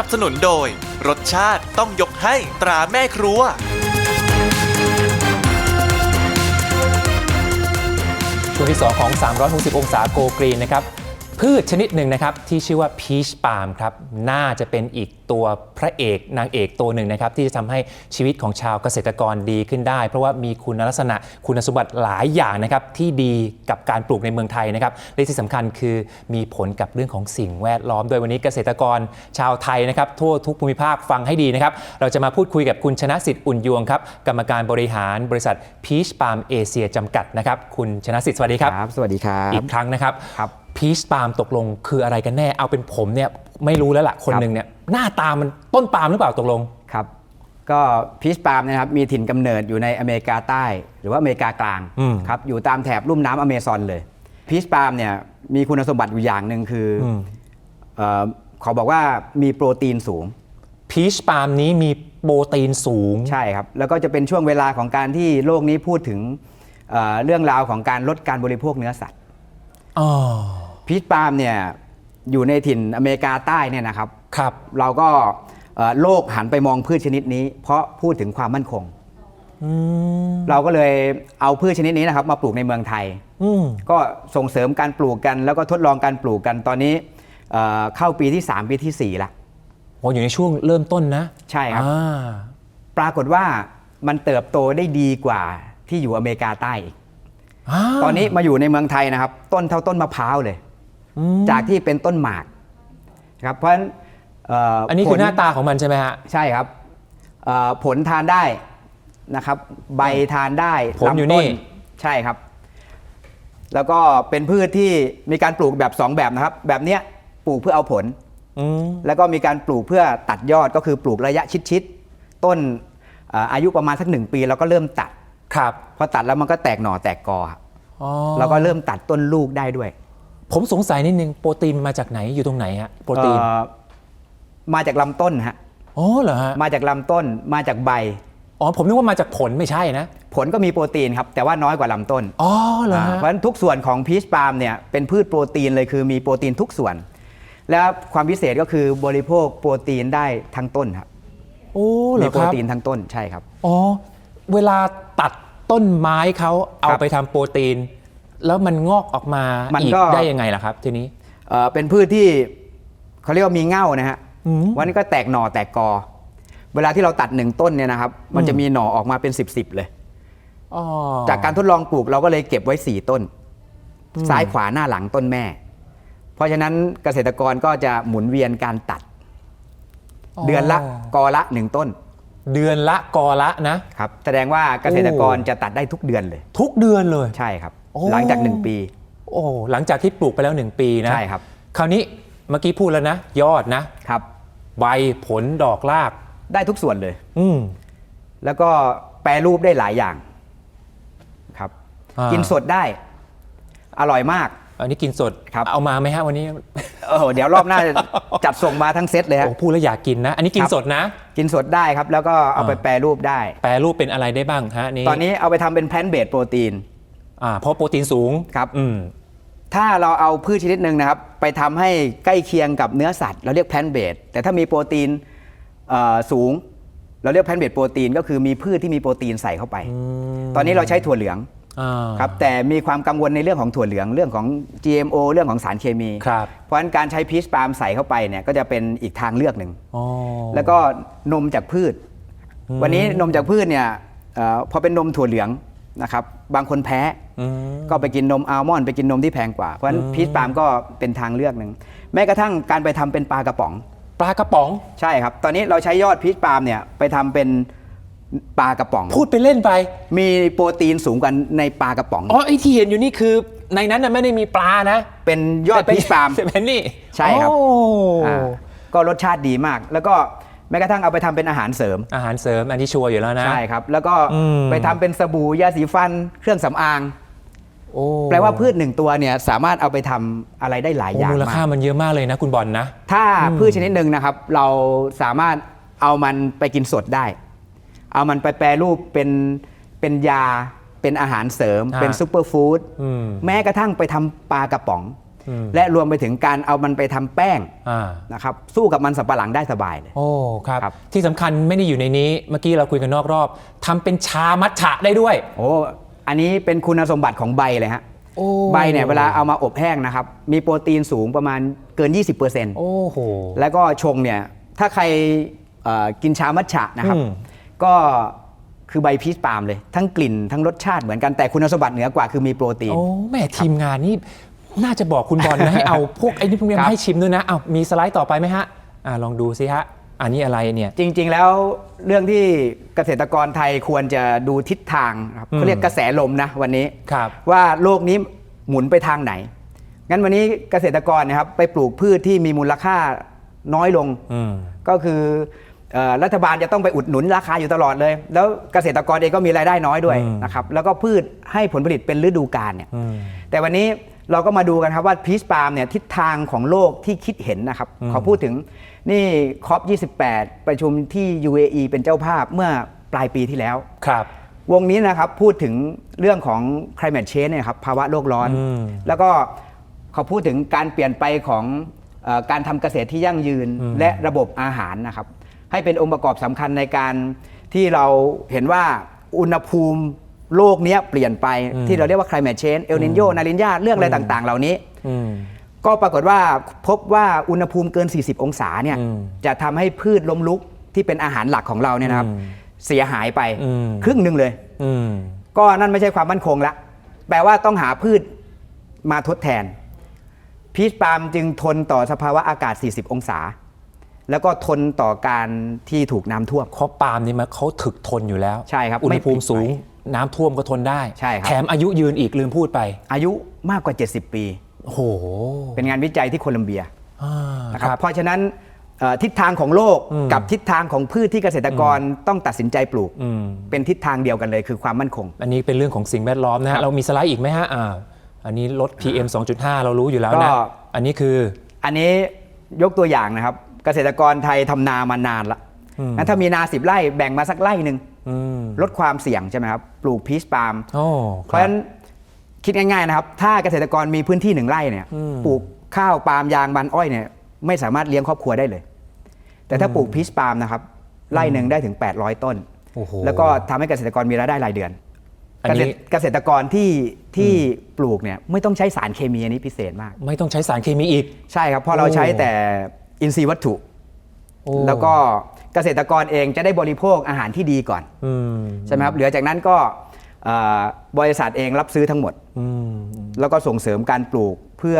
นับสนุนโดย รสชาติต้องยกให้ตราแม่ครัว ช่วงที่ 2 ของ 360 องศาโกกรีนนะครับ พืชชนิดหนึ่งนะครับที่ชื่อว่าพีชปาล์มครับน่าจะเป็นอีกตัวพระเอกนางเอกตัวหนึ่งนะครับที่จะทำให้ชีวิตของชาวเกษตรกรดีขึ้นได้ เพราะว่ามีคุณลักษณะคุณสมบัติหลายอย่างนะครับที่ดีกับการปลูกในเมืองไทยนะครับและที่สำคัญคือมีผลกับเรื่องของสิ่งแวดล้อมโดยวันนี้เกษตรกรชาวไทยนะครับทั่วทุกภูมิภาคฟังให้ดีนะครับเราจะมาพูดคุยกับคุณชนะสิทธิ์อุ่นยวงครับกรรมการบริหารบริษัทพีชปาล์มเอเชียจำกัดนะครับคุณชนะสิทธิ์สวัสดีครับครับสวัสดีครับอีกครั้งนะครับครับ พีชปาล์มตกลงคืออะไรกันแน่ เอาเป็นผมเนี่ยไม่รู้แล้วล่ะคนหนึ่งเนี่ยหน้าตามันต้นปาล์มหรือเปล่าตกลงครับ ก็พีชปาล์มเนยนะครับมีถิ่นกำเนิดอยู่ในอเมริกาใต้ หรือว่าอเมริกากลางอืมครับอยู่ตามแถบลุ่มน้ำอเมซอนเลยพีชปาล์มเนี่ยมีคุณสมบัติอยู่อย่างหนึ่งคืออมเอ่อเขาบอกว่ามีโปรตีนสูงพีชปาล์มนี้มีโปรตีนสูงใช่ครับ แล้วก็จะเป็นช่วงเวลาของการที่โลกนี้พูดถึงเอ่อเรื่องราวของการลดการบริโภคเนื้อสัตว์อ๋อ พีชปาล์มเนี่ยอยู่ในถิ่นอเมริกาใต้เนี่ยนะครับ ครับ เราก็เอ่อโลกหันไปมองพืชชนิดนี้ เพราะพูดถึงความมั่นคง อืมเราก็เลยเอาพืชชนิดนี้นะครับ มาปลูกในเมืองไทย อืมก็ส่งเสริมการปลูกกัน แล้วก็ทดลองการปลูกกันตอนนี้เอ่อเข้าปีที่ 3 ปีทีสี่4ละโอ้อยู่ในช่วงเริ่มต้นนะใช่ครับ อ่าปรากฏว่ามันเติบโตได้ดีกว่าที่อยู่อเมริกาใต้อีกาตอนนี้มาอยู่ในเมืองไทยนะครับ ต้นเท่าต้นมะพร้าวเลยอืม จากที่เป็นต้นหมากครับเพราะฉะนั้นเอันนี้คือผลหน้าตาของมันใช่ไหมฮะใช่ครับเอ่อผลทานได้นะครับ ใบทานได้ผลอยู่นี่ลำต้ใช่ครับ แล้วก็เป็นพืชที่มีการปลูกแบบ 2 แบบนะครับ แบบเนี้ยปลูกเพื่อเอาผลอืมแล้วก็มีการปลูกเพื่อตัดยอดก็คือปลูกระยะชิดๆต้นเอ่ออายุประมาณสักหนึ่งปีเราก็เริ่มตัดครับพอตัดแล้วมันก็แตกหน่อแตกกอครับอ๋อเราก็เริ่มตัดต้นลูกได้ด้วย ผมสงสัยนิดนึงโปรตีนมาจากไหนอยู่ตรงไหนฮะโปรตีนเอ่อมาจากลำต้นฮะอ๋อเหรอฮะมาจากลำต้นมาจากใบ อ๋อผมนึกว่ามาจากผลไม่ใช่นะผลก็มีโปรตีนครับ แต่ว่าน้อยกว่าลำต้นอ๋อเหรออ่าฮะเพราะฉะนั้นทุกส่วนของพีชปาล์มเนี่ยเป็นพืชโปรตีนเลยคือมีโปรตีนทุกส่วน แล้วความพิเศษก็คือบริโภคโปรตีนได้ทั้งต้นครับโอ้เหรมีอโปครรับตีนทั้งต้นใช่ครับ อ๋อเวลาตัดต้นไม้เขาเอาครับไปทำโปรตีน แล้วมันงอกออกมามันอีกก็ ได้ยังไงล่ะครับ ทีนี้ เอ่อเป็นพืชที่เขาเรียกว่ามีเง่านะฮะอืม วันนี้ก็แตกหน่อแตกกอ เวลาที่เราตัดหนึ่งต้นเนี่ยนะครับ มันจะมีหน่อออกมาเป็น10บสเลย อ๋อจากการทดลองปลูกเราก็เลยเก็บไว้ 4 ต้นอืมซ้ายขวาหน้าหลังต้นแม่ เพราะฉะนั้นเกษตรกรก็จะหมุนเวียนการตัดเดือนละกอละหนึ่งต้นเดือนละกอละนะ ครับแสดงว่าเกษตรกรจะตัดได้ทุกเดือนเลย ทุกเดือนเลย ใช่ครับโอ้ หลังจาก 1 ปี โอ้หลังจากที่ปลูกไปแล้ว 1 ปีนะใช่ครับ คราวนี้เมื่อกี้พูดแล้วนะ ยอดนะครับ ใบผลดอกราก ได้ทุกส่วนเลย อืม แล้วก็แปรรูปได้หลายอย่าง ครับ อ่ากิ กินสดได้ อร่อยมาก อันนี้กินสดครับ เอามาไหมฮะวันนี้เออเดี๋ยวรอบหน้า จัดส่งมาทั้งเซตเลยฮะ โอ้พูดแล้วอยากกินนะ อันนี้กินครับ สดนะ กินสดได้ครับ แล้วก็เอาไปอ่า แปรรูปได้ แปรรูปเป็นอะไรได้บ้างฮะนี่ตอนนี้เอาไปทำเป็นแพลนเบดโปรตีน อ่าเพราะโปรตีนสูงครับ อืม ถ้าเราเอาพืชชนิดหนึ่งนะครับ ไปทำให้ใกล้เคียงกับเนื้อสัตว์ เราเรียกแพลนเบดแต่ถ้ามีโปรตีนเอ่อสูง เราเรียกแพลนเบดโปรตีนก็คือมีพืชที่มีโปรตีนใส่เข้าไป ตอนนี้เราใช้ถั่วเหลืองอ่า ครับแต่มีความกังวลในเรื่องของถั่วเหลืองเรื่องของ GMO เรื่องของสารเคมี ครับเพราะฉะนั้นการใช้พีชปาล์มใส่เข้าไปเนี่ยก็จะเป็นอีกทางเลือกหนึ่ง อ๋อ แล้วก็นมจากพืช วันนี้นมจากพืชเนี่ยเออพอเป็นนมถั่วเหลืองนะครับ บางคนแพ้อืม ก็ไปกินนมอัลมอนด์ไปกินนมที่แพงกว่า เพราะฉะนั้นอืมพีชปาล์มก็เป็นทางเลือกหนึ่งแม้กระทั่งการไปทำเป็นปลากระป๋อง ปลากระป๋องใช่ครับ ตอนนี้เราใช้ยอดพีชปาล์มเนี่ยไปทำเป็นปลากระป๋อง พูดไปเล่นไป มีโปรตีนสูงกว่าในปลากระป๋องอ๋อไอที่เห็นอยู่นี่คือในนั้นน่ะไม่ได้มีปลานะ เป็นยอดแต่เป็นพีชปาล์มเป็นนี่ใช่ครับโอ้อ่าก็รสชาติดีมาก แล้วก็แม้กระทั่งเอาไปทำเป็นอาหารเสริม อาหารเสริมอันที่ชัวร์อยู่แล้วนะ ใช่ครับ แล้วก็อืมไปทำเป็นสบู่ยาสีฟันเครื่องสำอาง โอ้แปลว่าพืชหนึ่งตัวเนี่ยสามารถเอาไปทำอะไรได้หลายโอ้อย่างมูลค่ามากมันเยอะมากเลยนะคุณบอลนะ ถ้าพืชชนิดหนึ่งนะครับ เราสามารถเอามันไปกินสดได้ เอามันไปแปรรูปเป็นเป็นยาเป็นอาหารเสริม อ่าเป็นซูเปอร์ฟู้ดอืม แม้กระทั่งไปทำปลากระป๋องและรวมไปถึงการเอามันไปทำแป้งอ่า นะครับสู้กับมันสับปะหลังได้สบายเลย โอ้ครับ ครับ ที่สำคัญไม่ได้อยู่ในนี้ เมื่อกี้เราคุยกันนอกรอบทำเป็นชามัทฉะได้ด้วย โอ้ อันนี้เป็นคุณสมบัติของใบเลยฮะโอ้ใบเนี่ยเวลาเอามาอบแห้งนะครับ มีโปรตีนสูงประมาณเกิน 20%โอ้โหแล้วก็ชงเนี่ยถ้าใครเอ่อกินชามัทฉะนะครับอืมก็คือใบพีชปาล์มเลย ทั้งกลิ่นทั้งรสชาติเหมือนกันแต่คุณสมบัติเหนือกว่าคือมีโปรตีน โอ้แม่ทีมงานนี่น่าจะบอกคุณบอลนะให้เอาพวกไอ้นี่พวกนี้ครับมาให้ชิมด้วยนะเอามีสไลด์ต่อไปไหมฮะอ่าลองดูสิฮะ อันนี้อะไรเนี่ย จริง ๆ แล้วเรื่องที่เกษตรกรไทยควรจะดูทิศทางครับอืม เขาเรียกกระแสลมนะวันนี้ ครับ ว่าโลกนี้หมุนไปทางไหน งั้นวันนี้เกษตรกรนะครับไปปลูกพืชที่มีมูลค่าน้อยลง อืม ก็คือเอ่อรัฐบาลจะต้องไปอุดหนุนราคาอยู่ตลอดเลย แล้วเกษตรกรเองก็มีรายได้น้อยด้วยอืม นะครับ แล้วก็พืชให้ผลผลิตเป็นฤดูกาลเนี่ย อืม แต่วันนี้ เราก็มาดูกันครับว่าพีชปาล์มเนี่ยทิศทางของโลกที่คิดเห็นนะครับอืมขอพูดถึงนี่คอป28 ประชุมที่ UAE เป็นเจ้าภาพเมื่อปลายปีที่แล้วครับ วงนี้นะครับพูดถึงเรื่องของ climate change เนี่ยครับภาวะโลกร้อนอืมแล้วก็เขาพูดถึงการเปลี่ยนไปของเออการทำเกษตรที่ยั่งยืนอืมและระบบอาหารนะครับ ให้เป็นองค์ประกอบสำคัญในการที่เราเห็นว่าอุณหภูมิ โลกเนี้ยเปลี่ยนไปที่เราเรียกว่า climate change เอลนินโยนารินยาเรื่องอะไรต่างๆ เหล่านี้อืมก็ปรากฏว่าพบว่าอุณหภูมิเกิน 40 องศาเนี่ยอืมจะทำให้พืชล้มลุกที่เป็นอาหารหลักของเราเนี่ยนะครับอืมเสียหายไปอืมครึ่งหนึ่งเลยอืมก็นั่นไม่ใช่ความมั่นคงละแปลว่าต้องหาพืชมาทดแทน พีชปาล์มจึงทนต่อสภาวะอากาศ 40 องศา แล้วก็ทนต่อการที่ถูกน้ำท่วม เพราะปาล์มนี่มันเขาถึกทนอยู่แล้ว ใช่ครับอุณหภูมิไม่ผิดสูงไป น้ำท่วมก็ทนได้ ใช่ครับ แถมอายุยืนอีกลืมพูดไป อายุมากกว่า 70 ปี โอ้โหเป็นงานวิจัยที่โคลัมเบียอ่านะคครับ รับ เพราะฉะนั้นเอ่อทิศทางของโลกอืมกับทิศทางของพืชที่เกษตรกรต้องตัดสินใจปลูก อืม เป็นทิศทางเดียวกันเลยคือความมั่นคง อันนี้เป็นเรื่องของสิ่งแวดล้อมนะครัฮะบเรามีสไลด์อีกไหมฮะอ่าอันนี้ลด PM 2.5 เรารู้อยู่แล้วนะ ก็ อันนี้คือ อันนี้ยกตัวอย่างนะครับ เกษตรกรไทยทำนามานานละอืมงั้นถ้ามีนาสิบไร่แบ่งมาสักไร่หนึ่งอืม ลดความเสี่ยงใช่ไหมครับ ปลูกพีชปาล์มโอ้เพราะฉะนั้นคิดง่ายๆนะครับ ถ้าเกษตรกรมีพื้นที่หนึ่งไร่เนี่ยอืมปลูกข้าวปาล์มยางมันอ้อยเนี่ยไม่สามารถเลี้ยงครอบครัวได้เลย แต่ถ้าปลูกพีชปาล์มนะครับไร่หนึ่งได้ถึง 800 ต้นโอ้โหแล้วก็ทำให้เกษตรกรมีรายได้รายเดือนอันเกษนี้ตรเกษตรกรที่ที่ปลูกเนี่ยไม่ต้องใช้สารเคมีอันนี้พิเศษมาก ไม่ต้องใช้สารเคมีอีก ใช่ครับเพราะเราใช้แต่อินทรีย์วัตถุโอ้แล้วก็ เกษตรกรเองจะได้บริโภคอาหารที่ดีก่อนอืมใช่ไหมครับเหลือจากนั้นก็เอ่อบริษัทเองรับซื้อทั้งหมดอืมแล้วก็ส่งเสริมการปลูกเพื่อ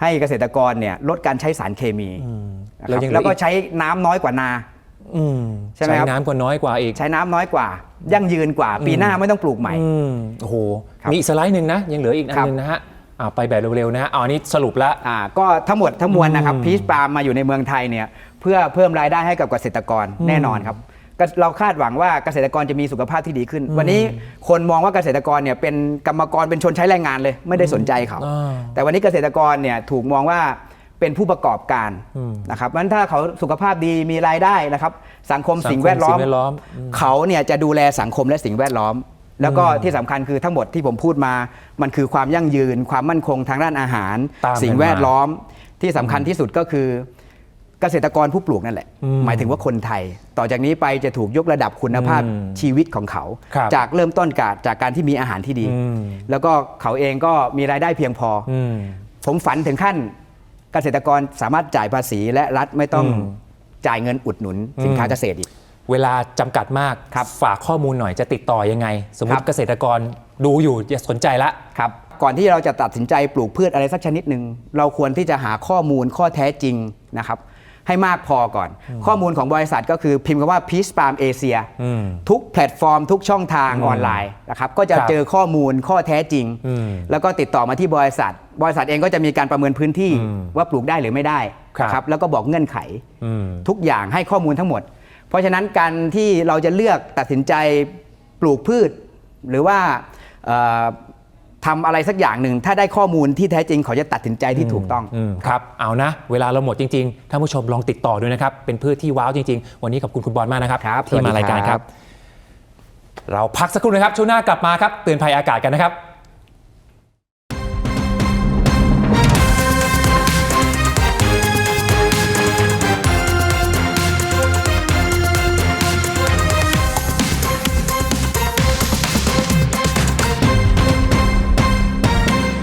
ให้เกษตรกรเนี่ยลดการใช้สารเคมีอืมนะคแล้วรับยังเหลืแล้อวก็อีกใช้น้ำน้อยกว่านาอืมใช่ไหมครับน้ำก็น้อยกว่าอีก ใช้น้ำน้อยกว่า ยั่งยืนกว่า ปีหน้าไม่ต้องปลูกใหม่อืมโอ้โหครับมีอีกสไลด์หนึ่งนะยังเหลืออีกอันครับหนึงนะฮะ อ่าไปแบบเร็วๆนะฮะเอาอันนี้สรุปแล้วอ่าก็ทั้งหมดทั้งมวลนะครับอืมพีชปาล์มมาอยู่ในเมืองไทยเนี่ยเพื่อเพิ่มรายได้ให้กับเกษตรกรอืมแน่นอนครับก็เราคาดหวังว่าเกษตรกรจะมีสุขภาพที่ดีขึ้น วันนี้คนมองว่าเกษตรกรเนี่ยเป็นกรรมกรเป็นชนใช้แรงงานเลยไม่ได้สนใจเขา อ่า แต่วันนี้เกษตรกรเนี่ยถูกมองว่าเป็นผู้ประกอบการอืมนะครับเพราะฉะนั้นถ้าเขาสุขภาพดีมีรายได้นะครับ สังคมสังคมสิ่งแวดล้อมสิ่งแวดล้อมอืมเขาเนี่ยจะดูแลสังคมและสิ่งแวดล้อม แล้วก็ที่สำคัญคือทั้งหมดที่ผมพูดมา มันคือความยั่งยืน ความมั่นคงทางด้านอาหารตามกันสิ่งแวดล้อมที่สำคัญที่สุดก็คือเกษตรกรผู้ปลูกนั่นแหละอืมหมายถึงว่าคนไทย ต่อจากนี้ไปจะถูกยกระดับคุณภาพอืมชีวิตของเขาครับจากเริ่มต้นกาจากการที่มีอาหารที่ดีอืมแล้วก็เขาเองก็มีรายได้เพียงพอออืมผมฝันถึงขั้นเกษตรกรสามารถจ่ายภาษีและรัฐไม่ต้องอืมจ่ายเงินอุดหนุนสินค้าอืมเกษตรอีก เวลาจำกัดมากครับฝากข้อมูลหน่อยจะติดต่อยังไง สมมครัติบเกษตรกรดูอยู่จะสนใจละครับก่อนที่เราจะตัดสินใจปลูกพืชอะไรสักชนิดหนึ่งเราควรที่จะหาข้อมูลข้อแท้จริงนะครับให้มากพอก่อน ข้อมูลของบริษัทก็คือพิมพ์คำว่า Peach Palm Asia อืมทุกแพลตฟอร์ม ทุกช่องทางอืมออนไลน์นะครับก็จะครับเจอข้อมูลข้อแท้จริงอืมแล้วก็ติดต่อมาที่บริษัท บริษัทเองก็จะมีการประเมินพื้นที่อืมว่าปลูกได้หรือไม่ได้ครับนะครับแล้วก็บอกเงื่อนไขอืมทุกอย่างให้ข้อมูลทั้งหมด เพราะฉะนั้นการที่เราจะเลือกตัดสินใจปลูกพืช หรือว่าเอ่อทำอะไรสักอย่างหนึ่ง ถ้าได้ข้อมูลที่แท้จริงเขาจะตัดสินใจที่ถูกต้องมครับเอานะ เวลาเราหมดจริงๆท่านผู้ชมลองติดต่อด้วยนะครับ เป็นพืชที่ว้าวจริง ๆ วันนี้ขอบคุณคุณบอลมากนะครับครับที่สวัสดีมารายการคครัรับบเราพักสักครู่นะครับช่วงหน้ากลับมาครับเตือนภัยอากาศกันนะครับ